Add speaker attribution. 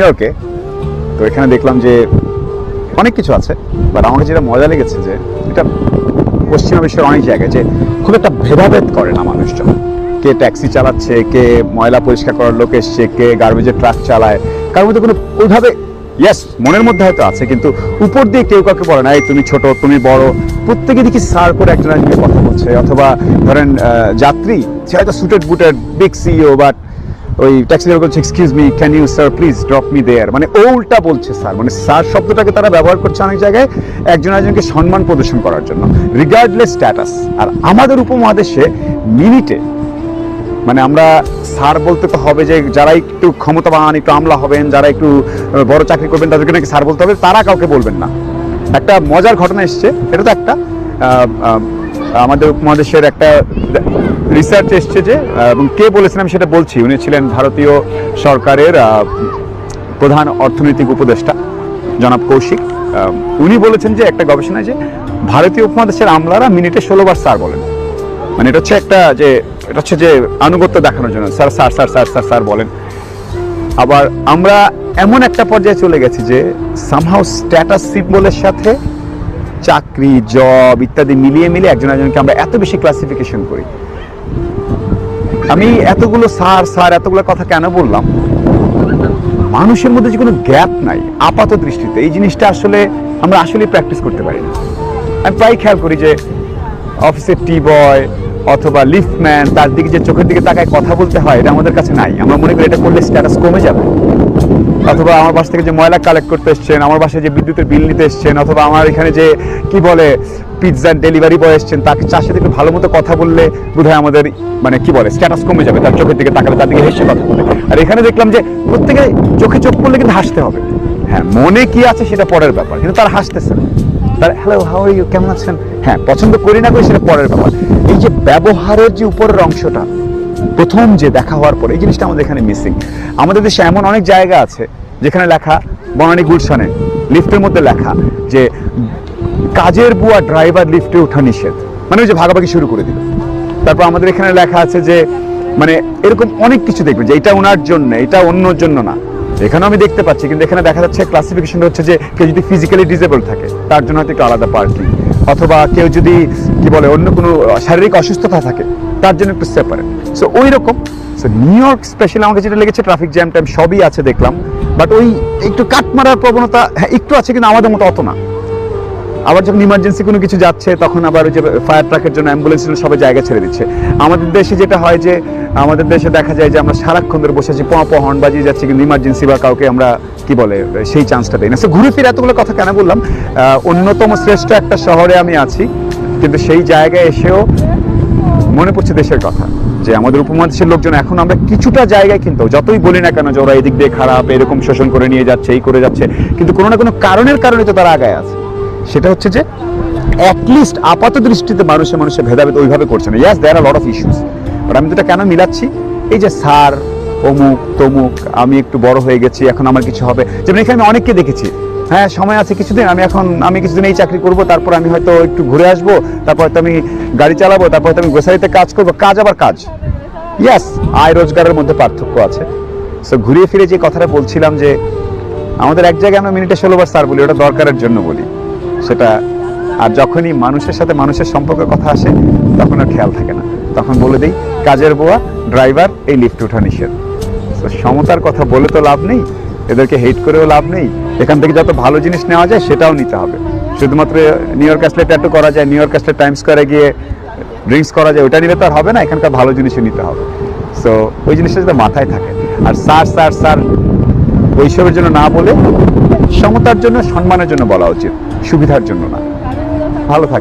Speaker 1: ইয়র্কে তো এখানে দেখলাম যে অনেক কিছু আছে বাট আমাকে যেটা মজা লেগেছে যে এটা পশ্চিমা বিশ্বের অনেক জায়গায় যে খুব একটা ভেদাভেদ করে না মানুষজন। কে ট্যাক্সি চালাচ্ছে, কে ময়লা পরিষ্কার করার লোক এসছে, কে গার্বেজের ট্রাক চালায়। কারোর মধ্যে কোনো ওইভাবে ইয়েস মনের মধ্যে হয়তো আছে, কিন্তু উপর দিয়ে কেউ কাউকে বলে না, এই তুমি ছোট, তুমি বড়। প্রত্যেকে দেখি সার করে একজন একজনের কথা বলছে, অথবা ধরেন যাত্রী, সে হয়তো suited booted big CEO but ওই ট্যাক্সি ড্রাইভার বলছে excuse me can you sir please drop me there মানে ও উল্টা বলছে স্যার মানে স্যার শব্দটাকে তারা ব্যবহার করছে অনেক জায়গায় একজন একজনকে সম্মান প্রদর্শন করার জন্য। রিগার্ডলেস স্ট্যাটাস আর আমাদের উপমহাদেশে মিনিটে মানে আমরা স্যার বলতে তো হবে যে, যারা একটু ক্ষমতাবান, একটু আমলা হবেন, যারা একটু বড় চাকরি করবেন, তাদেরকে নাকি স্যার বলতে হবে, তারা কাউকে বলবেন না। একটা মজার ঘটনা এসছে। এটা তো একটা আমাদের উপমহাদেশের একটা রিসার্চ এসছে যে এবং কে বলেছেন আমি সেটা বলছি। উনি ছিলেন ভারতীয় সরকারের প্রধান অর্থনৈতিক উপদেষ্টা, জনাব কৌশিক। উনি বলেছেন যে একটা গবেষণায় যে ভারতীয় উপমহাদেশের আমলারা মিনিটে ষোলো বার স্যার বলেন। মানে এটা হচ্ছে একটা যে, এটা হচ্ছে যে আনুগত্য দেখানোর জন্য, sir sir sir sir sir sir বলেন। আবার আমরা এমন একটা পর্যায়ে চলে গেছি যে সামহাও স্ট্যাটাস সিম্বলের সাথে চাকরি জব ইত্যাদি মিলিয়ে মিলিয়ে একজন একজনকে আমরা এত বেশি ক্লাসিফিকেশন করি। আমি এতগুলো স্যার স্যার এতগুলো কথা কেন বললাম? মানুষের মধ্যে যে কোনো গ্যাপ নাই, আপাত দৃষ্টিতে। এই জিনিসটা আসলে আমরা আসলে প্র্যাকটিস করতে পারি না। আমি প্রায় খেয়াল করি যে অফিসের টি বয় অথবা লিফটম্যান তার দিকে যে চোখের দিকে তাকায় কথা বলতে হয়, এটা আমাদের কাছে নাই। আমরা মনে করি এটা করলে স্ট্যাটাস কমে যাবে। অথবা আমার বাসা থেকে যে ময়লা কালেক্ট করতে এসছেন, আমার বাসায় যে বিদ্যুতের বিল নিতে এসছেন, অথবা আমার এখানে যে, কি বলে পিৎজা ডেলিভারি বয় এসছেন, তাকে চার সাথে একটু ভালো মতো কথা বললে বোধহয় আমাদের মানে কি বলে স্ট্যাটাস কমে যাবে, তার চোখের দিকে তাকালে তার দিকে হেসে কথা বলে। আর এখানে দেখলাম যে, প্রত্যেকে চোখে চোখ পড়লে কিন্তু হাসতে হবে। হ্যাঁ মনে কি আছে সেটা পরের ব্যাপার, কিন্তু তার হাসতেছে না। তার হ্যালো হাউ ইউ কেমন আছেন? হ্যাঁ পছন্দ করি না করি সেটা পরের ব্যাপার। এই যে ব্যবহারের যে উপরের অংশটা প্রথম যে দেখা হওয়ার পরে এই জিনিসটা আমাদের এখানে মিসিং আমাদের দেশে এমন অনেক জায়গা আছে, যেখানে লেখা বনানী গুলশানে, লিফটের মধ্যে লেখা যে কাজের বুয়া ড্রাইভার লিফটে ওঠা নিষেধ। মানে ওই যে ভাগাভাগি শুরু করে দিল। তারপর আমাদের এখানে লেখা আছে যে মানে এরকম অনেক কিছু দেখবেন যে এটা ওনার জন্য, এটা অন্যর জন্য না। এখানেও আমি দেখতে পাচ্ছি, কিন্তু এখানে দেখা যাচ্ছে ক্লাসিফিকেশন হচ্ছে যে কেউ যদি ফিজিক্যালি ডিসেবল থাকে, তার জন্য হয়তো একটু আলাদা পার্কিং অথবা কেউ যদি, কি বলে, অন্য কোনো শারীরিক অসুস্থতা থাকে তার জন্য একটু সেপারেট সো ওই রকম সো নিউ ইয়র্ক স্পেশালি আমাকে যেটা লেগেছে ট্রাফিক জ্যাম ট্যাম সবই আছে দেখলাম। বাট ওই একটু কাট মারার প্রবণতা হ্যাঁ একটু আছে কিন্তু আমাদের মতো অত না। আবার যখন ইমার্জেন্সি কোনো কিছু যাচ্ছে, তখন আবার ওই যে ফায়ার ট্রাকের জন্য অ্যাম্বুলেন্স সবাই জায়গা ছেড়ে দিচ্ছে। আমাদের দেশে যেটা হয় যে, আমাদের দেশে দেখা যায় যে আমরা সারাক্ষণ ধরে বসে আছি, পঁ হর্ন বাজিয়ে যাচ্ছি, কিন্তু ইমার্জেন্সি বা কাউকে আমরা কি বলে, সেই চান্সটা দেই না। সো ঘুরে ফিরে এতগুলো কথা কেন বললাম? অন্যতম শ্রেষ্ঠ একটা শহরে আমি আছি, কিন্তু সেই জায়গায় এসেও মনে পড়ছে দেশের কথা, যে আমাদের উপমহাদেশের লোকজন এখন আমরা কিছুটা জায়গায় কিন্তু, যতই বলি না কেন যে ওরা এদিক দিয়ে খারাপ, এরকম শোষণ করে নিয়ে যাচ্ছে, এই করে যাচ্ছে, কিন্তু কোনো না কোনো কারণের কারণে তো তারা আগায় আছে। সেটা হচ্ছে যে অ্যাটলিস্ট আপাত দৃষ্টিতে মানুষে মানুষের ভেদাভেদ ওইভাবে করছে না। Yes there are lot of issues but আমি যেটা কেন মিলাচ্ছি? এই যে সার অমুক, তমুক, আমি একটু বড় হয়ে গেছি, এখন আমার কিছু হবে। যেমন এখানে আমি অনেককে দেখেছি হ্যাঁ সময় আছে কিছুদিন। আমি এখন, আমি কিছুদিন এই চাকরি করব, তারপর আমি হয়তো একটু ঘুরে আসব, তারপর হয়তো আমি গাড়ি চালাবো, তারপর হয়তো আমি গ্রোসারিতে কাজ করব। কাজ আবার কাজ? ইয়াস আয় রোজগারের মধ্যে পার্থক্য আছে। সো ঘুরিয়ে ফিরে যে কথাটা বলছিলাম যে, আমাদের এক জায়গায় আমরা মিনিটে ষোলো বার স্যার বলি, ওটা দরকারের জন্য বলি। সেটা, আর যখনই মানুষের সাথে মানুষের সম্পর্কের কথা আসে, তখন আর খেয়াল থাকে না। তখন বলে দিই, কাজের বুয়া, ড্রাইভার, এই লিফট ওঠা নিষেধ। তো সমতার কথা বলে তো লাভ নেই, এদেরকে হেট করেও লাভ নেই। এখান থেকে যত ভালো জিনিস নেওয়া যায় সেটাও নিতে হবে। শুধুমাত্র নিউ ইয়র্ক আসলে ট্যাটু করা যায় নিউ ইয়র্ক আসলে টাইম স্কোয়ারে গিয়ে ড্রিঙ্কস করা যায়, ওটা নিলে তো আর হবে না, এখানকার ভালো জিনিসই নিতে হবে। সো ওই জিনিসটা যাতে মাথায় থাকে। আর স্যার স্যার স্যার, ওইসবের জন্য না বলে সমতার জন্য, সম্মানের জন্য বলা উচিত, সুবিধার জন্য না। ভালো থাকে